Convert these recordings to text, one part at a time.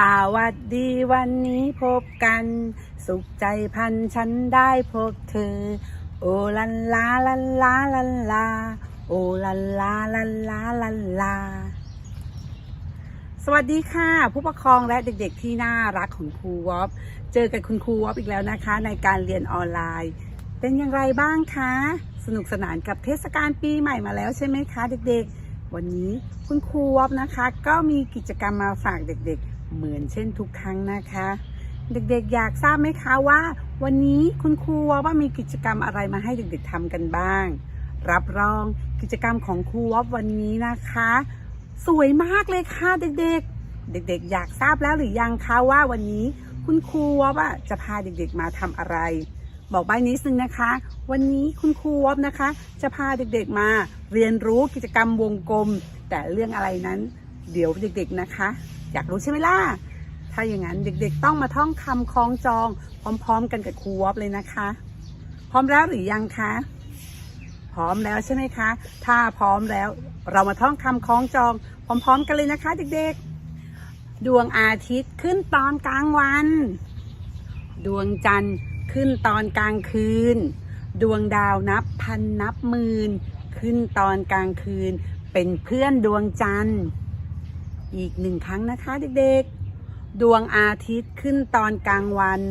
สวัสดีวันนี้พบกัน สุขใจพันฉันได้พบเธอ โอลันลาลันลาลันลา โอลันลาลันลาลันลา สวัสดีค่ะ ผู้ปกครองและเด็กๆที่น่ารักของครูวอฟเจอกับคุณครูวอฟอีกแล้วนะคะ ในการเรียนออนไลน์ เป็นอย่างไรบ้างคะ สนุกสนานกับเทศกาลปีใหม่มาแล้วใช่ไหมคะ เด็กๆ วันนี้คุณครูวอฟนะคะ ก็มีกิจกรรมมาฝากเด็กๆ เหมือนเช่นทุกครั้งนะคะ เด็กๆอยากทราบไหมคะว่า วันนี้คุณครูว่ามีกิจกรรมอะไรมาให้เด็กๆทำกันบ้าง รับรองกิจกรรมของครูวอฟวันนี้นะคะ สวยมากเลยค่ะเด็กๆ เด็กๆ อยากทราบแล้วหรือยังคะว่าวันนี้คุณครูวอฟอะจะพาเด็กๆมาทำอะไร บอกใบนิดนึงนะคะ วันนี้คุณครูวอฟนะคะ จะพาเด็กๆมาเรียนรู้กิจกรรมวงกลม แต่เรื่องอะไรนั้น เดี๋ยวเด็กๆนะคะ อยากรู้ใช่ไหมล่ะ ถ้าอย่างนั้นเด็กๆต้องมาท่องคำคล้องจองพร้อมๆกันกับครูวอฟเลยนะคะ พร้อมแล้วหรือยังคะ พร้อมแล้วใช่ไหมคะ ถ้าพร้อมแล้วเรามาท่องคำคล้องจองพร้อมๆกันเลยนะคะ เด็กๆ ดวงอาทิตย์ขึ้นตอนกลางวัน ดวงจันทร์ขึ้นตอนกลางคืน ดวงดาวนับพันนับหมื่นขึ้นตอนกลางคืน เป็นเพื่อนดวงจันทร์ อีกหนึ่งครั้งนะคะเด็กๆ ดวงอาทิตย์ขึ้นตอนกลางวัน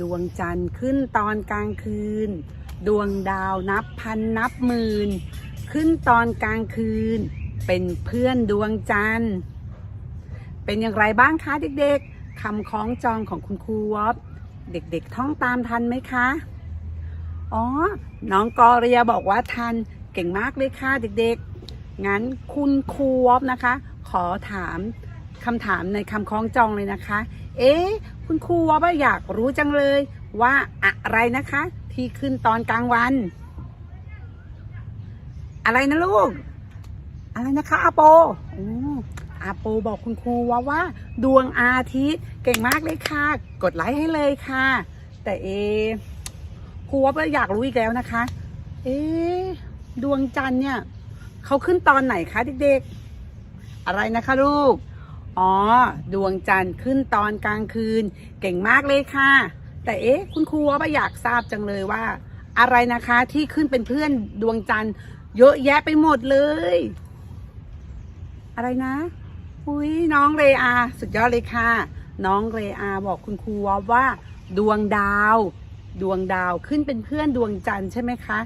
ดวงจันทร์ขึ้นตอนกลางคืน ดวงดาวนับพันนับหมื่น ขึ้นตอนกลางคืน เป็นเพื่อนดวงจันทร์ เป็นอย่างไรบ้างคะเด็กๆคำคล้องจองของคุณครูวอฟเด็กๆท่องตามทันไหมคะ อ๋อ น้องกอเรียบอกว่าทัน เก่งมากเลยค่ะเด็กๆ งั้นคุณครูวอฟนะคะ ขอถามคำถามในคำคล้องจองเลยนะคะ เอ๊คุณครูวอฟอยากรู้จังเลย ว่าอะไรนะคะ ที่ขึ้นตอนกลางวัน อะไรนะลูก อะไรนะคะอาโปอาโปบอกคุณครูว่าว่า ดวงอาทิตย์เก่งมากเลยค่ะ กดไลค์ให้เลยค่ะ แต่เอครูว่าอยากรู้อีกแล้วนะคะ เอ๊ดวงจันทร์เนี่ยเขาขึ้นตอนไหนคะเด็กๆ อะไรนะคะลูก อ๋อ ดวงจันทร์ขึ้นตอนกลางคืน เก่งมากเลยค่ะ แต่เอ๊ะ คุณครูว่าอยากทราบจังเลยว่า อะไรนะคะที่ขึ้นเป็นเพื่อนดวงจันทร์เยอะแยะไปหมดเลย อะไรนะอุ้ยน้องเรอาสุดยอดเลยค่ะ น้องเรอาบอกคุณครูว่า ดวงดาว ดวงดาวขึ้นเป็นเพื่อนดวงจันทร์ใช่ไหมคะ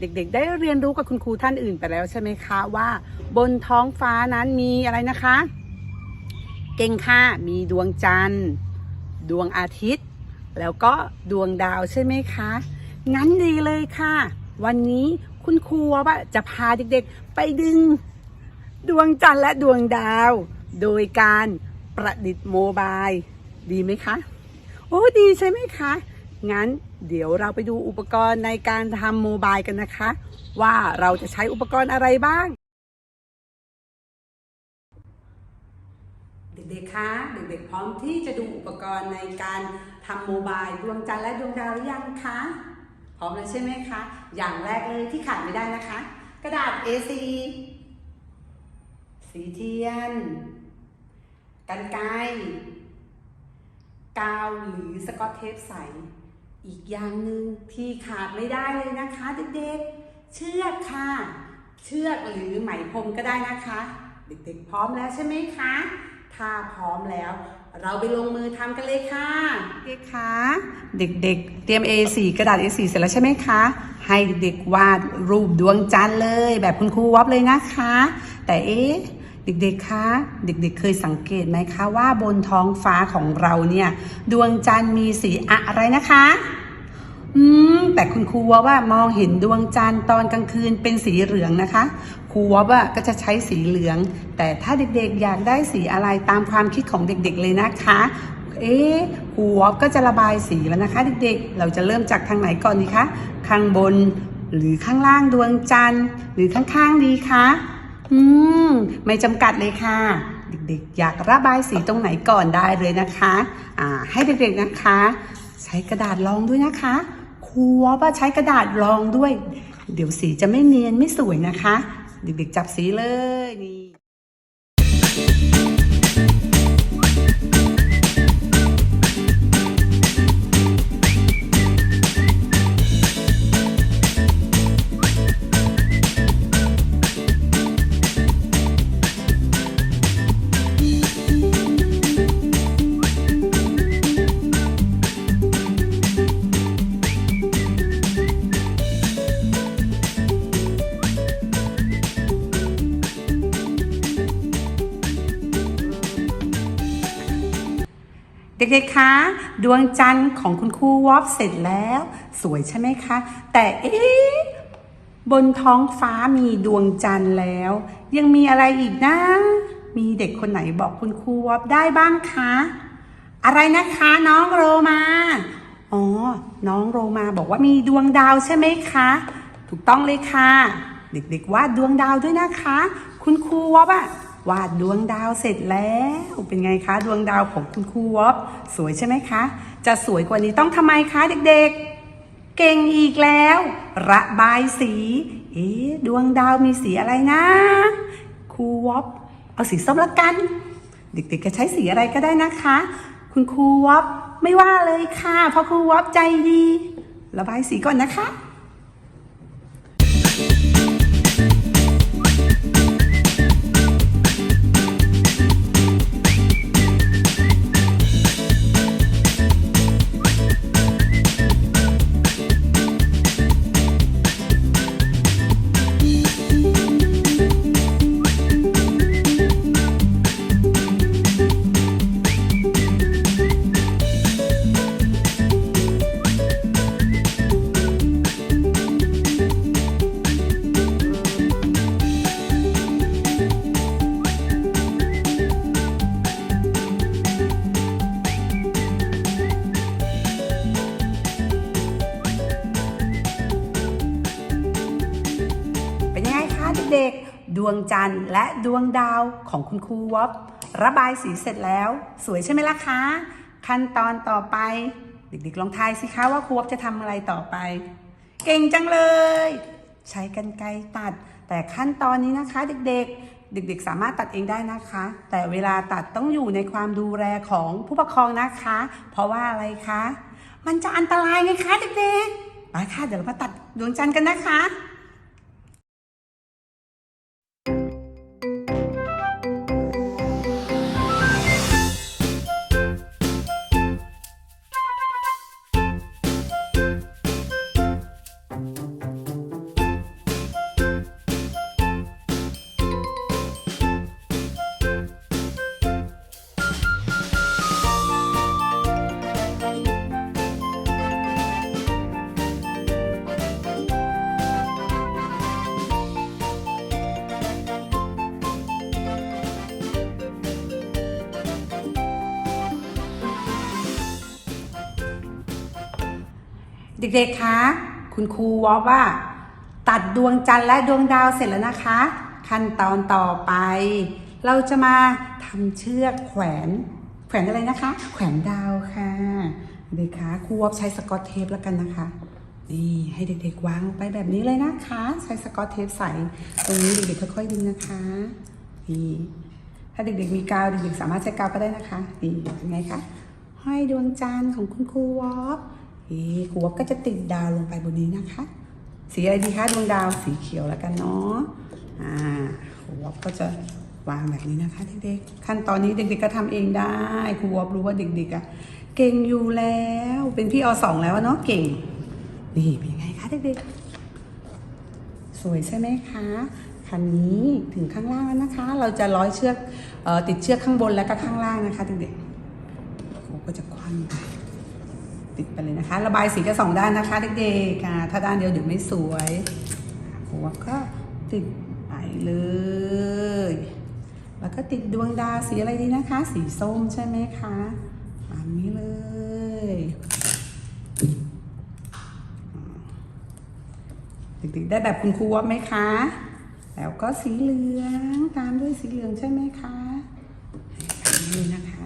เด็กๆ ได้เรียนรู้กับคุณครูท่านอื่นไปแล้วใช่ไหมคะว่า บนท้องฟ้านั้นมีอะไรนะคะ เก่งค่ะมีดวงจันทร์ ดวงอาทิตย์ แล้วก็ดวงดาวใช่ไหมคะ งั้นดีเลยค่ะ วันนี้คุณครูว่าจะพาเด็กๆ ไปดึง ดวงจันทร์และดวงดาว โดยการประดิษฐ์โมบาย ดีไหมคะ โอ้ดีใช่ไหมคะ งั้น เดี๋ยวเราไปดูอุปกรณ์ในการทำโมบายกันนะคะ ว่าเราจะใช้อุปกรณ์อะไรบ้าง เด็กๆ คะเด็กๆ พร้อมที่จะดูอุปกรณ์ในการทำโมบายดวงจันทร์และดวงดาวหรือยังคะ พร้อมแล้วใช่ไหมคะ อย่างแรกเลยที่ขาดไม่ได้นะคะ กระดาษ A4 สีเทียน กันไกรกาวหรือสกอตเทปใส อีกอย่างหนึ่งที่ขาดไม่ได้เลยนะคะเด็กๆ เชือกค่ะ เชือกหรือไหมพรมก็ได้นะคะ เด็กๆ พร้อมแล้วใช่ไหมคะ ถ้าพร้อมแล้วเราไปลงมือทำกันเลยค่ะ เด็กคะเด็กๆ เตรียม A4 กระดาษ A4 เสร็จแล้วใช่ไหมคะ ให้เด็กๆวาดรูปดวงจันทร์เลย แบบคุณครูวอฟเลยนะคะ แต่เอ๊ะ เด็กๆ คะ เด็กๆ เคยสังเกตไหมคะว่าบนท้องฟ้าของเราเนี่ยดวงจันทร์มีสีอะไรนะคะ อืม แต่คุณครูว่าว่ามองเห็นดวงจันทร์ตอนกลางคืนเป็นสีเหลืองนะคะ ครูว่าว่าก็จะใช้สีเหลือง แต่ถ้าเด็กๆ อยากได้สีอะไรตามความคิดของเด็กๆ เลยนะคะ เอ๊ะครูวอฟก็จะระบายสีแล้วนะคะ เด็กๆ เราจะเริ่มจากทางไหนก่อนดีคะ ข้างบนหรือข้างล่างดวงจันทร์หรือข้างๆ ดีคะ อืม ไม่จำกัดเลยค่ะ เด็กๆ อยากระบายสีตรงไหนก่อนได้เลยนะคะอ่าให้เด็กๆนะคะ ใช้กระดาษรองด้วยนะคะครูว่าใช้กระดาษรองด้วย เดี๋ยวสีจะไม่เนียนไม่สวยนะคะ เด็กๆจับสีเลยนี่ ด็กๆคะ ดวงจันทร์ของคุณครูวอฟเสร็จแล้ว สวยใช่ไหมคะ แต่เอ๊ะบนท้องฟ้ามีดวงจันทร์แล้ว ยังมีอะไรอีกนะ มีเด็กคนไหนบอกคุณครูวอฟได้บ้างคะ อะไรนะคะน้องโรมาอ๋อ น้องโรมาบอกว่ามีดวงดาวใช่ไหมคะ ถูกต้องเลยค่ะ เด็กๆวาดดวงดาวด้วยนะคะ คุณครูวอฟอะ วาดดวงดาวเสร็จแล้ว เป็นไงคะ ดวงดาวของคุณครูวอฟสวยใช่ไหมคะ จะสวยกว่านี้ต้องทำไมคะเด็กๆ เก่งอีกแล้ว ระบายสี เอ๊ดวงดาวมีสีอะไรนะครูวอฟเอาสีส้มละกัน เด็กๆจะใช้สีอะไรก็ได้นะคะ คุณครูวอฟไม่ว่าเลยค่ะ เพราะครูวอฟใจดี ระบายสีก่อนนะคะ วงจันทร์และดวงดาวของคุณครูวอประบายสีเสร็จแล้ว สวยใช่ไหมล่ะคะ ขั้นตอนต่อไป เด็กๆลองทายสิคะว่าครูวอจะทำอะไรต่อไป เก่งจังเลย ใช้กันไกรตัด แต่ขั้นตอนนี้นะคะ เด็กๆ เด็กๆ สามารถตัดเองได้นะคะ แต่เวลาตัดต้องอยู่ในความดูแลของผู้ปกครองนะคะ เพราะว่าอะไรคะ มันจะอันตรายไงคะเด็กๆมาค่ะเดี๋ยวเรามาตัดดวงจันทร์กันนะคะ เด็กๆ คะ คุณครูวอฟว่า ตัดดวงจันทร์และดวงดาวเสร็จแล้วนะคะ ขั้นตอนต่อไป เราจะมาทำเชือกแขวน แขวนอะไรนะคะ แขวนดาวค่ะ เด็กๆคะครูวอฟใช้สกอตเทปแล้วกันนะคะ นี่ให้เด็กๆวางไปแบบนี้เลยนะคะ ใช้สกอตเทปใส่ ตรงนี้เด็กๆค่อยๆดึงนะคะ นี่ถ้าเด็กๆมีกาวเด็กๆสามารถใช้กาวก็ได้นะคะ นี่เป็นไงคะห้อยดวงจันทร์ของคุณครูวอฟ นี่ครูวก็จะติดดาวลงไปบนนี้นะคะ สีอะไรดีคะดวงดาวสีเขียวแล้วกันเนาะอ่าครูวก็จะวางแบบนี้นะคะเด็กๆขั้นตอนนี้เด็กๆก็ทำเองได้ครูวอรู้ว่าเด็กๆอะเก่งอยู่แล้ว เป็นพี่อสองแล้วเนาะเก่ง นี่เป็นไงคะเด็กๆสวยใช่ไหมคะคันนี้ถึงข้างล่างแล้วนะคะ เราจะร้อยเชือกออติดเชือกข้างบนแล้วก็ข้างล่างนะคะเด็กๆครูก็จะคว้ำ ติดไปเลยนะคะ ระบายสีก็สองด้านนะคะเด็กๆถ้าด้านเดียวเดี๋ยวไม่สวยครูก็ติดไปเลย แล้วก็ติดดวงดาวสีอะไรดีนะคะ สีส้มใช่ไหมคะตามนี้เลยเด็กๆได้แบบคุณครูวอฟไหมคะ แล้วก็สีเหลืองตามด้วยสีเหลืองใช่ไหมคะนี่นะคะ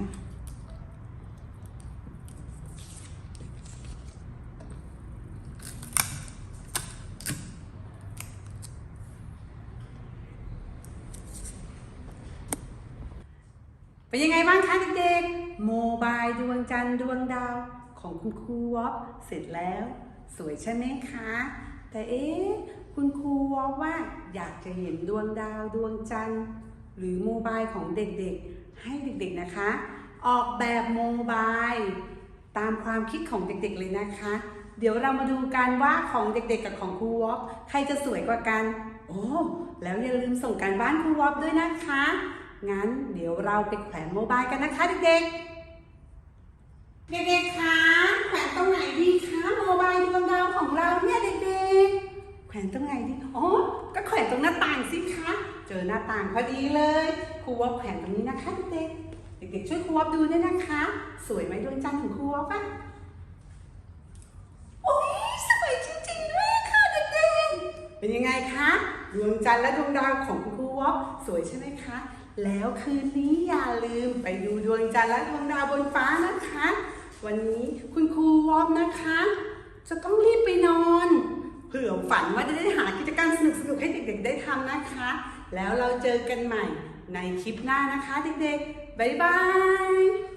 เป็นยังไงบ้างคะเด็กๆ โมบายดวงจันทร์ดวงดาวของคุณครูวอฟเสร็จแล้ว สวยใช่ไหมคะ แต่เอ๊ะคุณครูวอฟว่าอยากจะเห็นดวงดาวดวงจันทร์หรือโมบายของเด็กๆ ให้เด็กๆนะคะ ออกแบบโมบายตามความคิดของเด็กๆเลยนะคะ เดี๋ยวเรามาดูกันว่าของเด็กๆกับของครูวอฟใครจะสวยกว่ากัน โอ้แล้วอย่าลืมส่งการบ้านครูวอฟด้วยนะคะ งั้นเดี๋ยวเราไปแขวนโมบายกันนะคะเด็กๆ เด็กๆคะแขวนตรงไหนดีคะโมบายดวงดาวของเราเนี่ยเด็กๆ แขวนตรงไหนดีอ๋อก็แขวนตรงหน้าต่างสิคะ เจอหน้าต่างพอดีเลยครูวอบแขวนตรงนี้นะคะเด็กๆเด็กๆช่วยครูวอบดูด้วยนะคะ สวยไหมดวงจันทร์ของครูวอบอะโอ้ยสวยจริงๆด้วยค่ะเด็กๆเป็นยังไงคะดวงจันทร์และดวงดาวของคุณครู วอปสวยใช่ไหมคะ แล้วคืนนี้อย่าลืมไปดูดวงจันทร์และดวงดาวบนฟ้านะคะ วันนี้คุณครูวอมนะคะ จะต้องรีบไปนอน เผื่อฝันว่าจะได้หากิจกรรมสนุกๆให้เด็กๆ ได้ทำนะคะ แล้วเราเจอกันใหม่ในคลิปหน้านะคะเด็กๆ บ๊ายบาย